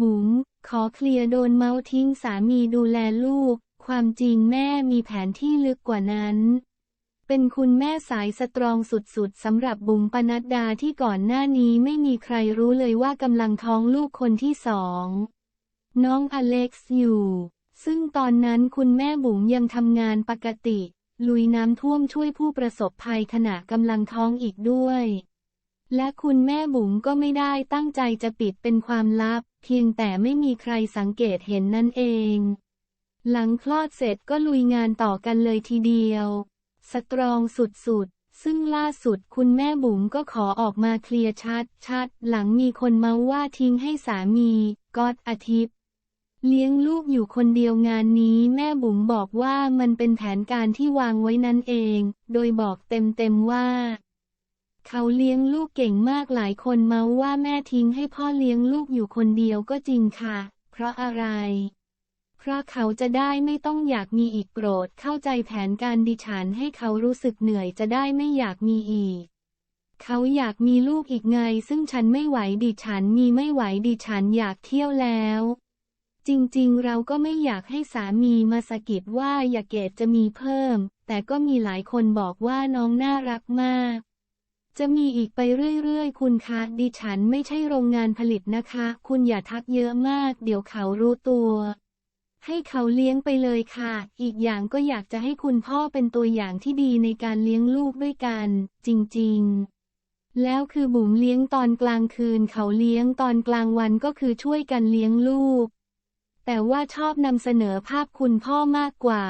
บุ๋มขอเคลียร์โดนเมาส์ทิ้งสามีดูแลลูก ความจริงแม่มีแผนที่ลึกกว่านั้น เป็นคุณแม่สายสตรองสุดๆสำหรับบุ๋มปนัดดาที่ก่อนหน้านี้ไม่มีใครรู้เลยว่ากำลังท้องลูกคนที่สอง น้องอเล็กซ์อยู่ ซึ่งตอนนั้นคุณแม่บุ๋มยังทำงานปกติ ลุยน้ำท่วมช่วยผู้ประสบภัยขณะกำลังท้องอีกด้วย และคุณแม่บุ๋มก็ไม่ได้ตั้งใจจะปิดเป็นความลับ เพียงแต่ไม่มีใครสังเกตเห็นนั่นเอง หลังคลอดเสร็จก็ลุยงานต่อกันเลยทีเดียว สตรองสุดๆ ซึ่งล่าสุดคุณแม่บุ๋มก็ขอออกมาเคลียร์ชัดชัดๆหลังมีคนมาว่าทิ้งให้สามีก๊อตอาทิตย์เลี้ยงลูกอยู่คนเดียวงานนี้แม่บุ๋มบอกว่ามันเป็นแผนการที่วางไว้นั่นเอง โดยบอกเต็มๆว่า เขาเลี้ยงลูกเก่งมากหลายคนเมาว่าแม่ทิ้งให้พ่อเลี้ยงลูกอยู่คนเดียวก็จริงค่ะ เพราะอะไร เพราะเขาจะได้ไม่ต้องอยากมีอีกโปรดเข้าใจแผนการดิฉันให้เขารู้สึกเหนื่อยจะได้ไม่อยากมีอีก เขาอยากมีลูกอีกไง ซึ่งฉันไม่ไหวดิฉันมีไม่ไหวดิฉันอยากเที่ยวแล้ว จริงๆ เราก็ไม่อยากให้สามีมาสะกิดว่าอย่าเกตจะมีเพิ่ม แต่ก็มีหลายคนบอกว่าน้องน่ารักมาก จะมีอีกไปเรื่อยๆ คุณคะ ดิฉันไม่ใช่โรงงานผลิตนะคะ คุณอย่าทักเยอะมาก เดี๋ยวเขารู้ตัว ให้เขาเลี้ยงไปเลยค่ะ อีกอย่างก็อยากจะให้คุณพ่อเป็นตัวอย่างที่ดีในการเลี้ยงลูกด้วยกัน จริงๆ แล้วคือบุ๋มเลี้ยงตอนกลางคืน เขาเลี้ยงตอนกลางวันก็คือช่วยกันเลี้ยงลูก แต่ว่าชอบนำเสนอภาพคุณพ่อมากกว่า